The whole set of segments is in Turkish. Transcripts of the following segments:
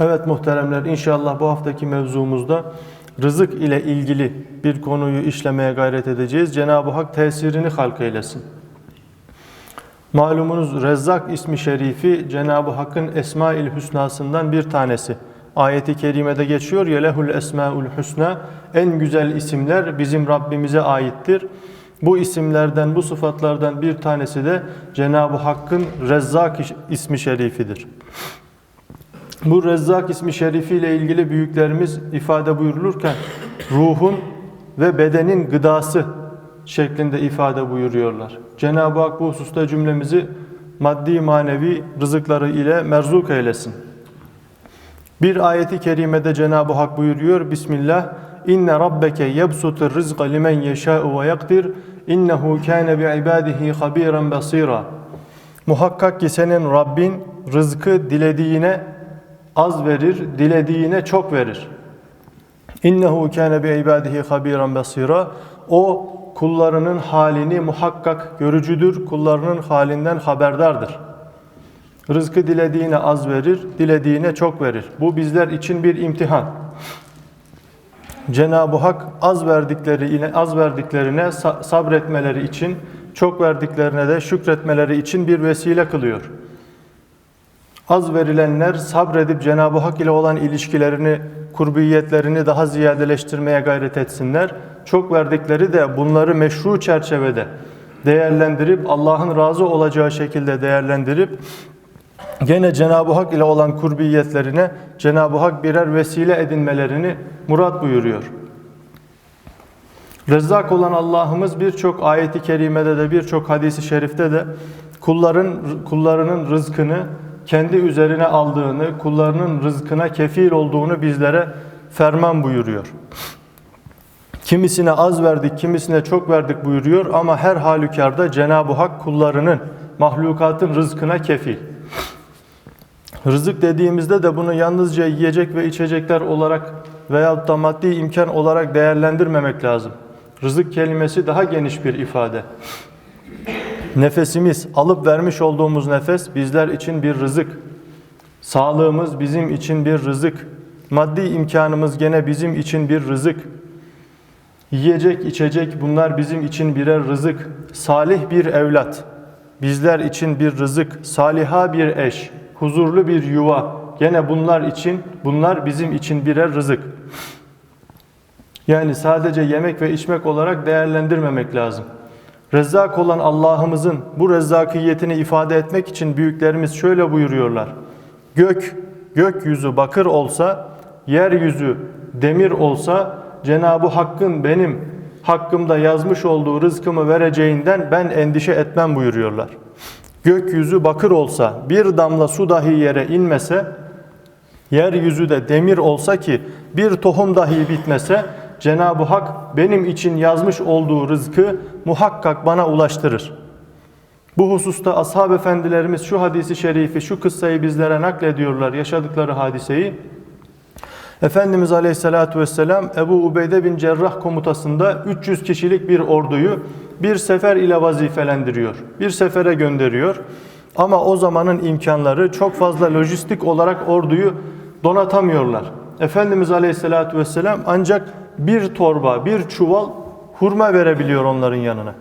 Evet muhteremler inşallah bu haftaki mevzumuzda rızık ile ilgili bir konuyu işlemeye gayret edeceğiz. Cenab-ı Hak tesirini halk eylesin. Malumunuz Rezzak ismi şerifi Cenab-ı Hakk'ın Esma-ül Hüsna'sından bir tanesi. Ayeti kerimede geçiyor ya lehul esmaul husna en güzel isimler bizim Rabbimize aittir. Bu isimlerden, bu sıfatlardan bir tanesi de Cenab-ı Hakk'ın Rezzak ismi şerifidir. Bu Rezzak ismi şerifiyle ilgili büyüklerimiz ifade buyurulurken ruhun ve bedenin gıdası şeklinde ifade buyuruyorlar. Cenab-ı Hak bu hususta cümlemizi maddi manevi rızıkları ile merzuk eylesin. Bir ayeti kerimede Cenab-ı Hak buyuruyor Bismillah İnne rabbeke yebsutur rizqa limen yeşâ'u ve yakdir innehu kâne bi ibadihi habiren basira. Muhakkak ki senin Rabbin rızkı dilediğine az verir, dilediğine çok verir. İnnehu kâne bi ibadihi habiren basira. O kullarının halini muhakkak görücüdür, kullarının halinden haberdardır. Rızkı dilediğine az verir, dilediğine çok verir. Bu bizler için bir imtihan. Cenab-ı Hak az verdikleri az verdiklerine sabretmeleri için, çok verdiklerine de şükretmeleri için bir vesile kılıyor. Az verilenler sabredip Cenab-ı Hak ile olan ilişkilerini, kurbiyetlerini daha ziyadeleştirmeye gayret etsinler. Çok verdikleri de bunları meşru çerçevede değerlendirip Allah'ın razı olacağı şekilde değerlendirip gene Cenab-ı Hak ile olan kurbiyetlerine Cenab-ı Hak birer vesile edinmelerini murat buyuruyor. Rezzak olan Allah'ımız birçok ayeti kerimede de birçok hadisi şerifte de kulların kullarının rızkını kendi üzerine aldığını, kullarının rızkına kefil olduğunu bizlere ferman buyuruyor. Kimisine az verdik, kimisine çok verdik buyuruyor ama her halükarda Cenab-ı Hak kullarının, mahlukatın rızkına kefil. Rızık dediğimizde de bunu yalnızca yiyecek ve içecekler olarak veyahut da maddi imkan olarak değerlendirmemek lazım. Rızık kelimesi daha geniş bir ifade. Nefesimiz, alıp vermiş olduğumuz nefes bizler için bir rızık. Sağlığımız bizim için bir rızık. Maddi imkanımız gene bizim için bir rızık. Yiyecek, içecek bunlar bizim için birer rızık. Salih bir evlat bizler için bir rızık. Saliha bir eş, huzurlu bir yuva gene bunlar için bunlar bizim için birer rızık. Yani sadece yemek ve içmek olarak değerlendirmemek lazım. Rezzak olan Allah'ımızın bu rezzakiyetini ifade etmek için büyüklerimiz şöyle buyuruyorlar. Gök, gökyüzü bakır olsa, yeryüzü demir olsa Cenab-ı Hakk'ın benim hakkımda yazmış olduğu rızkımı vereceğinden ben endişe etmem buyuruyorlar. Gökyüzü bakır olsa, bir damla su dahi yere inmese, yeryüzü de demir olsa ki bir tohum dahi bitmese Cenab-ı Hak benim için yazmış olduğu rızkı muhakkak bana ulaştırır. Bu hususta ashab efendilerimiz şu hadisi şerifi, şu kıssayı bizlere naklediyorlar, yaşadıkları hadiseyi. Efendimiz Aleyhisselatü Vesselam Ebu Ubeyde bin Cerrah komutasında 300 kişilik bir orduyu bir sefer ile vazifelendiriyor. Bir sefere gönderiyor. Ama o zamanın imkanları çok fazla lojistik olarak orduyu donatamıyorlar. Efendimiz Aleyhisselatü Vesselam ancak bir torba, bir çuval hurma verebiliyor onların yanına.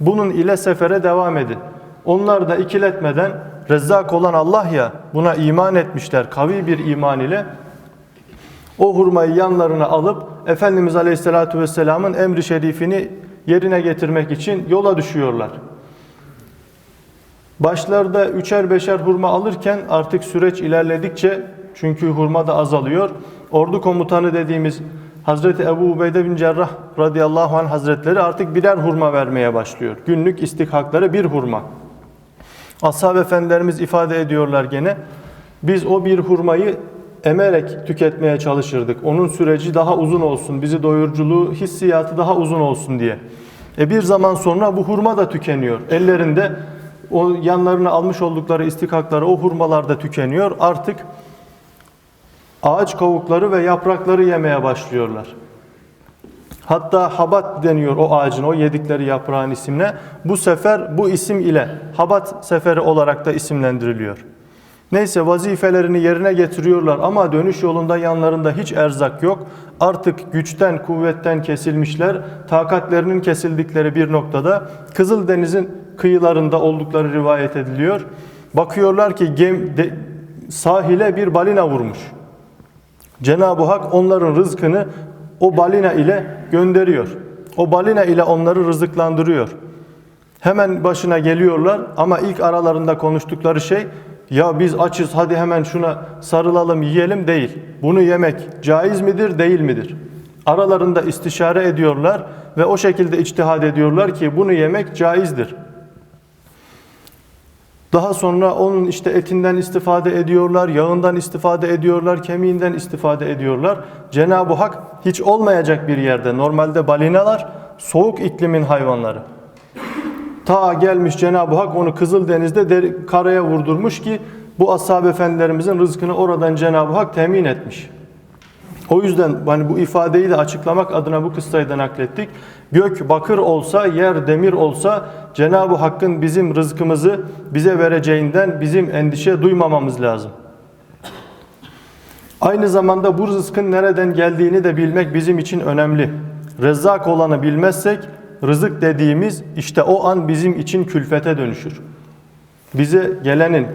Bunun ile sefere devam edin. Onlar da ikiletmeden Rezzak olan Allah ya buna iman etmişler kavi bir iman ile o hurmayı yanlarına alıp Efendimiz Aleyhisselatü Vesselam'ın emri şerifini yerine getirmek için yola düşüyorlar. Başlarda üçer beşer hurma alırken artık süreç ilerledikçe çünkü hurma da azalıyor. Ordu komutanı dediğimiz Hazreti Ebu Ubeyde bin Cerrah radıyallahu anh hazretleri artık birer hurma vermeye başlıyor. Günlük istikakları bir hurma. Ashab efendilerimiz ifade ediyorlar gene. Biz o bir hurmayı emerek tüketmeye çalışırdık. Onun süreci daha uzun olsun, bizi doyurculuğu, hissiyatı daha uzun olsun diye. E bir zaman sonra bu hurma da tükeniyor. Ellerinde o yanlarına almış oldukları istikakları o hurmalar da tükeniyor. Artık ağaç kavukları ve yaprakları yemeye başlıyorlar. Hatta habat deniyor o ağacın, o yedikleri yaprağın ismine. Bu sefer bu isim ile habat seferi olarak da isimlendiriliyor. Neyse vazifelerini yerine getiriyorlar ama dönüş yolunda yanlarında hiç erzak yok. Artık güçten, kuvvetten kesilmişler. Takatlerinin kesildikleri bir noktada Kızıldeniz'in kıyılarında oldukları rivayet ediliyor. Bakıyorlar ki gem, de, sahile bir balina vurmuş. Cenab-ı Hak onların rızkını o balina ile gönderiyor. O balina ile onları rızıklandırıyor. Hemen başına geliyorlar ama ilk aralarında konuştukları şey ya biz açız hadi hemen şuna sarılalım yiyelim değil. Bunu yemek caiz midir değil midir? Aralarında istişare ediyorlar ve o şekilde içtihad ediyorlar ki bunu yemek caizdir. Daha sonra onun işte etinden istifade ediyorlar, yağından istifade ediyorlar, kemiğinden istifade ediyorlar. Cenab-ı Hak hiç olmayacak bir yerde, normalde balinalar soğuk iklimin hayvanları. Ta gelmiş Cenab-ı Hak onu Kızıldeniz'de deri, karaya vurdurmuş ki bu ashab efendilerimizin rızkını oradan Cenab-ı Hak temin etmiş. O yüzden hani bu ifadeyi de açıklamak adına bu kıssayı da naklettik. Gök bakır olsa, yer demir olsa Cenab-ı Hakk'ın bizim rızkımızı bize vereceğinden bizim endişe duymamamız lazım. Aynı zamanda bu rızkın nereden geldiğini de bilmek bizim için önemli. Rezzak olanı bilmezsek rızık dediğimiz işte o an bizim için külfete dönüşür. Bize gelenin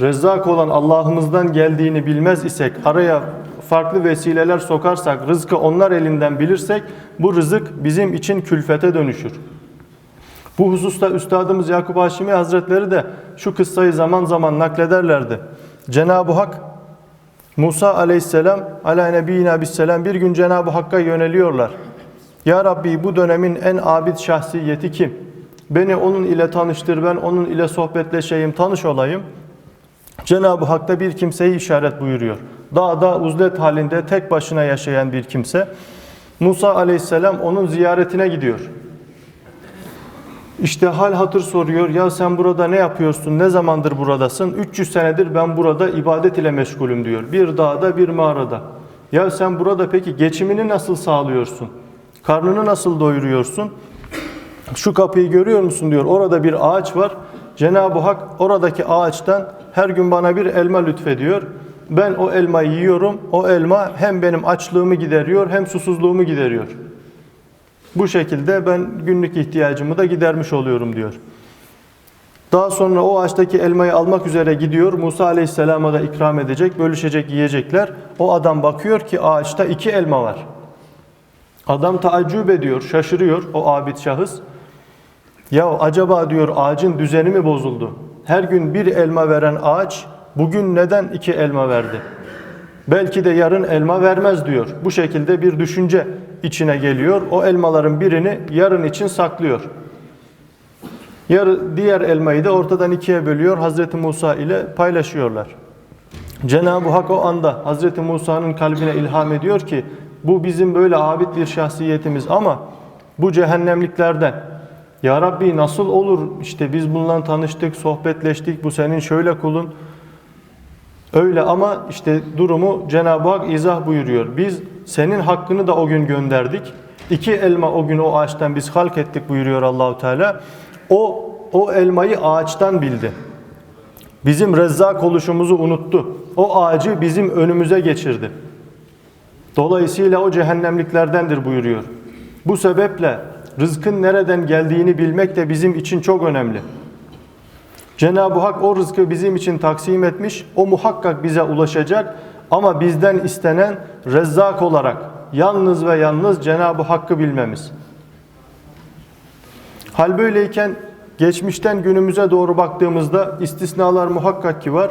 rezzak olan Allah'ımızdan geldiğini bilmez isek, araya farklı vesileler sokarsak, rızkı onlar elinden bilirsek bu rızık bizim için külfete dönüşür. Bu hususta Üstadımız Yakup Haşimi Hazretleri de şu kıssayı zaman zaman naklederlerdi. Cenab-ı Hak Musa aleyhisselam ala nebiyina bisselam bir gün Cenab-ı Hakk'a yöneliyorlar. Ya Rabbi bu dönemin en abid şahsiyeti kim? Beni onun ile tanıştır, ben onun ile sohbetleşeyim, tanış olayım. Cenab-ı Hak da bir kimseyi işaret buyuruyor. Dağda uzlet halinde tek başına yaşayan bir kimse. Musa aleyhisselam onun ziyaretine gidiyor. İşte hal hatır soruyor. Ya sen burada ne yapıyorsun? Ne zamandır buradasın? 300 senedir ben burada ibadet ile meşgulüm diyor. Bir dağda bir mağarada. Ya sen burada peki geçimini nasıl sağlıyorsun? Karnını nasıl doyuruyorsun? Şu kapıyı görüyor musun diyor. Orada bir ağaç var. Cenab-ı Hak oradaki ağaçtan her gün bana bir elma lütfediyor. Ben o elmayı yiyorum. O elma hem benim açlığımı gideriyor hem susuzluğumu gideriyor. Bu şekilde ben günlük ihtiyacımı da gidermiş oluyorum diyor. Daha sonra o ağaçtaki elmayı almak üzere gidiyor. Musa Aleyhisselam'a da ikram edecek, bölüşecek, yiyecekler. O adam bakıyor ki ağaçta iki elma var. Adam taaccüp ediyor, şaşırıyor o abid şahıs. Ya acaba diyor ağacın düzeni mi bozuldu? Her gün bir elma veren ağaç bugün neden iki elma verdi? Belki de yarın elma vermez diyor. Bu şekilde bir düşünce içine geliyor. O elmaların birini yarın için saklıyor. Yarı, diğer elmayı da ortadan ikiye bölüyor. Hazreti Musa ile paylaşıyorlar. Cenab-ı Hak o anda Hazreti Musa'nın kalbine ilham ediyor ki bu bizim böyle abid bir şahsiyetimiz ama bu cehennemliklerden ya Rabbi nasıl olur işte biz bununla tanıştık, sohbetleştik, bu senin şöyle kulun. Öyle ama işte durumu Cenab-ı Hak izah buyuruyor. Biz senin hakkını da o gün gönderdik. İki elma o gün o ağaçtan biz halk ettik buyuruyor Allahu Teala. O o elmayı ağaçtan bildi. Bizim rezzak oluşumuzu unuttu. O ağacı bizim önümüze geçirdi. Dolayısıyla o cehennemliklerdendir buyuruyor. Bu sebeple rızkın nereden geldiğini bilmek de bizim için çok önemli. Cenab-ı Hak o rızkı bizim için taksim etmiş. O muhakkak bize ulaşacak. Ama bizden istenen rezzak olarak yalnız ve yalnız Cenab-ı Hakk'ı bilmemiz. Hal böyleyken geçmişten günümüze doğru baktığımızda istisnalar muhakkak ki var.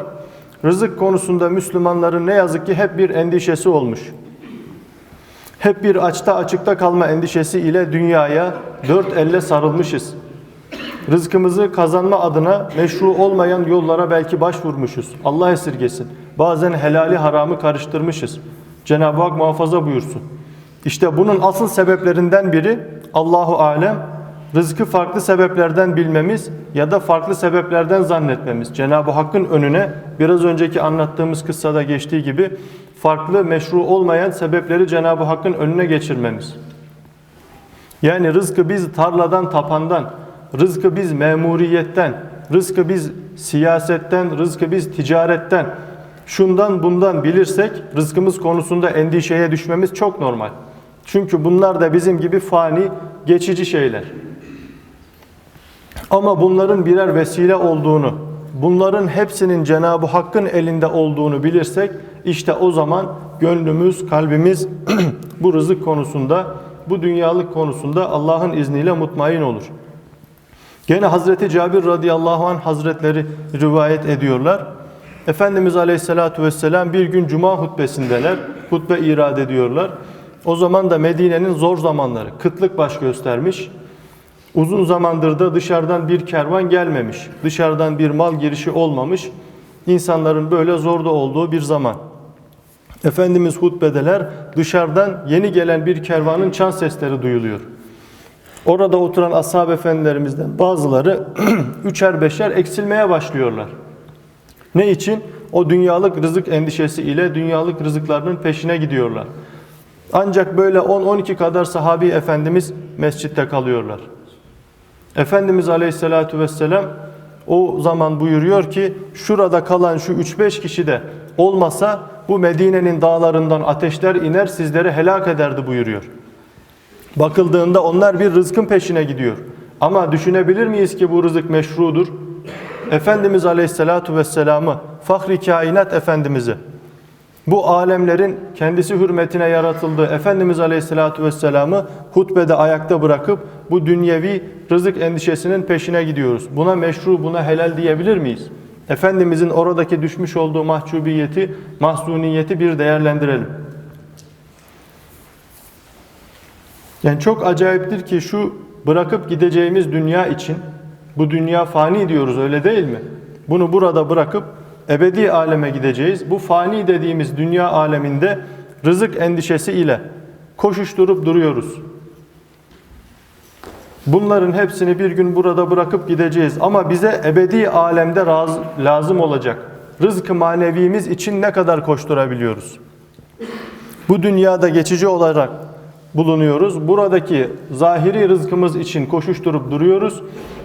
Rızık konusunda Müslümanların ne yazık ki hep bir endişesi olmuş. Hep bir açta açıkta kalma endişesi ile dünyaya dört elle sarılmışız. Rızkımızı kazanma adına meşru olmayan yollara belki başvurmuşuz. Allah esirgesin. Bazen helali haramı karıştırmışız. Cenab-ı Hak muhafaza buyursun. İşte bunun asıl sebeplerinden biri Allahu alem rızkı farklı sebeplerden bilmemiz ya da farklı sebeplerden zannetmemiz. Cenab-ı Hakk'ın önüne biraz önceki anlattığımız kıssada geçtiği gibi farklı meşru olmayan sebepleri Cenab-ı Hakk'ın önüne geçirmemiz. Yani rızkı biz tarladan, tapandan, rızkı biz memuriyetten, rızkı biz siyasetten, rızkı biz ticaretten, şundan bundan bilirsek rızkımız konusunda endişeye düşmemiz çok normal. Çünkü bunlar da bizim gibi fani, geçici şeyler. Ama bunların birer vesile olduğunu, bunların hepsinin Cenab-ı Hakk'ın elinde olduğunu bilirsek işte o zaman gönlümüz, kalbimiz bu rızık konusunda, bu dünyalık konusunda Allah'ın izniyle mutmain olur. Gene Hazreti Cabir radıyallahu anh hazretleri rivayet ediyorlar. Efendimiz aleyhissalatu vesselam bir gün cuma hutbesindeler. Hutbe irad ediyorlar. O zaman da Medine'nin zor zamanları, kıtlık baş göstermiş. Uzun zamandır da dışarıdan bir kervan gelmemiş. Dışarıdan bir mal girişi olmamış. İnsanların böyle zorda olduğu bir zaman. Efendimiz hutbedeler dışarıdan yeni gelen bir kervanın çan sesleri duyuluyor. Orada oturan ashab efendilerimizden bazıları üçer beşer eksilmeye başlıyorlar. Ne için? O dünyalık rızık endişesi ile dünyalık rızıklarının peşine gidiyorlar. Ancak böyle 10-12 kadar sahabi efendimiz mescitte kalıyorlar. Efendimiz Aleyhisselatü Vesselam o zaman buyuruyor ki şurada kalan şu 3-5 kişi de olmasa bu Medine'nin dağlarından ateşler iner sizleri helak ederdi buyuruyor. Bakıldığında onlar bir rızkın peşine gidiyor. Ama düşünebilir miyiz ki bu rızık meşrudur? Efendimiz Aleyhisselatü Vesselam'ı, Fahri Kainat Efendimiz'i, bu alemlerin kendisi hürmetine yaratıldığı Efendimiz Aleyhisselatü Vesselam'ı hutbede ayakta bırakıp bu dünyevi rızık endişesinin peşine gidiyoruz. Buna meşru, buna helal diyebilir miyiz? Efendimizin oradaki düşmüş olduğu mahcubiyeti, mahzuniyeti bir değerlendirelim. Yani çok acayiptir ki şu bırakıp gideceğimiz dünya için, bu dünya fani diyoruz öyle değil mi? Bunu burada bırakıp ebedi aleme gideceğiz. Bu fani dediğimiz dünya aleminde rızık endişesi ile koşuşturup duruyoruz. Bunların hepsini bir gün burada bırakıp gideceğiz. Ama bize ebedi alemde lazım olacak. Rızkı manevimiz için ne kadar koşturabiliyoruz? Bu dünyada geçici olarak bulunuyoruz. Buradaki zahiri rızkımız için koşuşturup duruyoruz.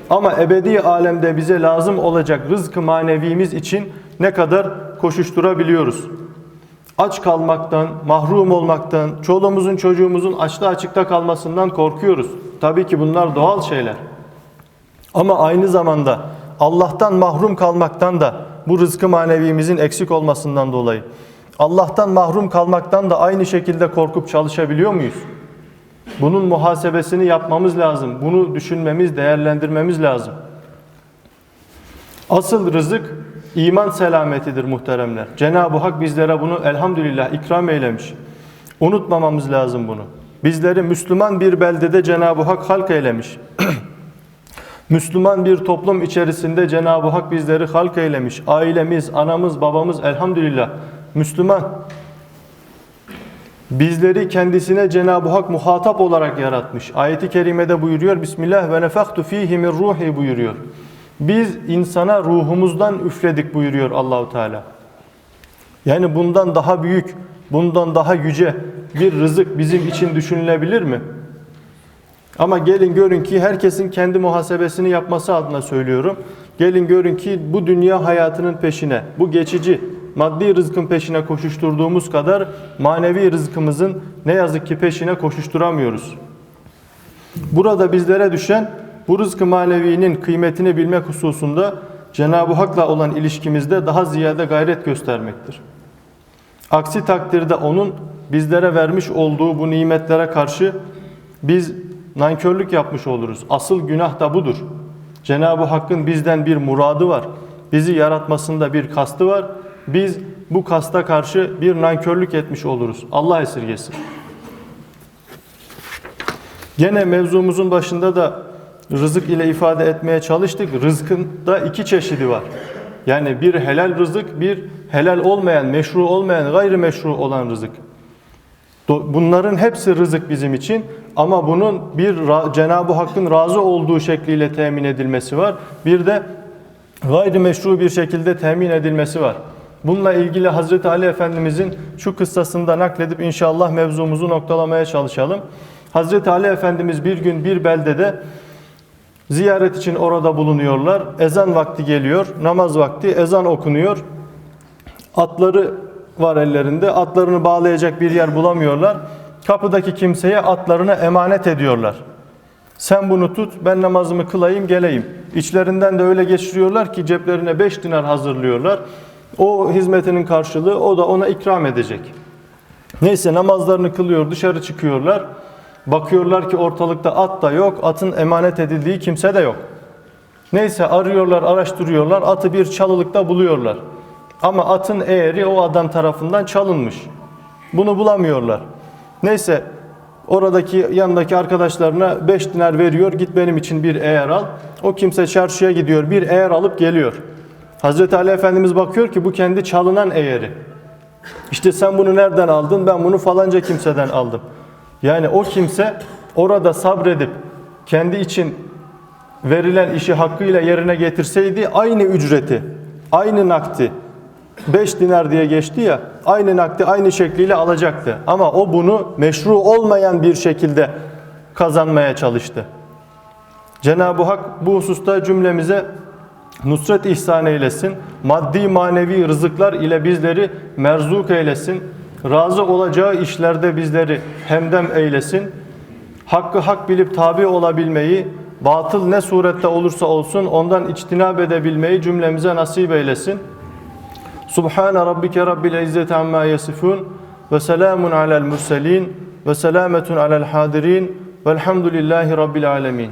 Ama ebedi alemde bize lazım olacak rızkı manevimiz için ne kadar koşuşturabiliyoruz? Aç kalmaktan, mahrum olmaktan, çoluğumuzun çocuğumuzun açta açıkta kalmasından korkuyoruz. Tabii ki bunlar doğal şeyler. Ama aynı zamanda Allah'tan mahrum kalmaktan da bu rızkı manevimizin eksik olmasından dolayı Allah'tan mahrum kalmaktan da aynı şekilde korkup çalışabiliyor muyuz? Bunun muhasebesini yapmamız lazım. Bunu düşünmemiz, değerlendirmemiz lazım. Asıl rızık iman selametidir muhteremler. Cenab-ı Hak bizlere bunu elhamdülillah ikram eylemiş. Unutmamamız lazım bunu. Bizleri Müslüman bir beldede Cenab-ı Hak halk eylemiş. Müslüman bir toplum içerisinde Cenab-ı Hak bizleri halk eylemiş. Ailemiz, anamız, babamız elhamdülillah Müslüman. Bizleri kendisine Cenab-ı Hak muhatap olarak yaratmış. Ayeti kerimede buyuruyor. Bismillah ve nefaktu fihi min ruhi buyuruyor. Biz insana ruhumuzdan üfledik buyuruyor Allahu Teala. Yani bundan daha büyük, bundan daha yüce bir rızık bizim için düşünülebilir mi? Ama gelin görün ki herkesin kendi muhasebesini yapması adına söylüyorum. Gelin görün ki bu dünya hayatının peşine, bu geçici maddi rızkın peşine koşuşturduğumuz kadar manevi rızkımızın ne yazık ki peşine koşuşturamıyoruz. Burada bizlere düşen bu rızkı manevinin kıymetini bilmek hususunda Cenab-ı Hak'la olan ilişkimizde daha ziyade gayret göstermektir. Aksi takdirde onun bizlere vermiş olduğu bu nimetlere karşı biz nankörlük yapmış oluruz. Asıl günah da budur. Cenab-ı Hakk'ın bizden bir muradı var. Bizi yaratmasında bir kastı var. Biz bu kasta karşı bir nankörlük etmiş oluruz. Allah esirgesin. Gene mevzumuzun başında da rızık ile ifade etmeye çalıştık. Rızkın da iki çeşidi var. Yani bir helal rızık, bir helal olmayan, meşru olmayan, gayri meşru olan rızık. Bunların hepsi rızık bizim için ama bunun bir Cenab-ı Hakk'ın razı olduğu şekliyle temin edilmesi var. Bir de gayri meşru bir şekilde temin edilmesi var. Bununla ilgili Hazreti Ali Efendimizin şu kıssasında nakledip inşallah mevzumuzu noktalamaya çalışalım. Hazreti Ali Efendimiz bir gün bir beldede Ziyaret için orada bulunuyorlar. Ezan vakti geliyor. Namaz vakti. Ezan okunuyor. Atları var ellerinde. Atlarını bağlayacak bir yer bulamıyorlar. Kapıdaki kimseye atlarını emanet ediyorlar. Sen bunu tut, ben namazımı kılayım, geleyim. İçlerinden de öyle geçiriyorlar ki ceplerine 5 dinar hazırlıyorlar. O hizmetinin karşılığı o da ona ikram edecek. Neyse namazlarını kılıyor, dışarı çıkıyorlar. Bakıyorlar ki ortalıkta at da yok, atın emanet edildiği kimse de yok. Neyse arıyorlar, araştırıyorlar, atı bir çalılıkta buluyorlar. Ama atın eğeri o adam tarafından çalınmış. Bunu bulamıyorlar. Neyse oradaki yanındaki arkadaşlarına 5 dinar veriyor, git benim için bir eğer al. O kimse çarşıya gidiyor, bir eğer alıp geliyor. Hazreti Ali Efendimiz bakıyor ki bu kendi çalınan eğeri. İşte sen bunu nereden aldın? Ben bunu falanca kimseden aldım. Yani o kimse orada sabredip kendi için verilen işi hakkıyla yerine getirseydi aynı ücreti, aynı nakdi 5 dinar diye geçti ya aynı nakdi aynı şekliyle alacaktı. Ama o bunu meşru olmayan bir şekilde kazanmaya çalıştı. Cenab-ı Hak bu hususta cümlemize nusret ihsan eylesin. Maddi manevi rızıklar ile bizleri merzuk eylesin. Razı olacağı işlerde bizleri hemdem eylesin. Hakkı hak bilip tabi olabilmeyi, batıl ne surette olursa olsun ondan içtinab edebilmeyi cümlemize nasip eylesin. Subhane rabbike rabbil izzeti amma yasifun ve selamun alel murselin ve selametun alel hadirin velhamdülillahi rabbil alemin.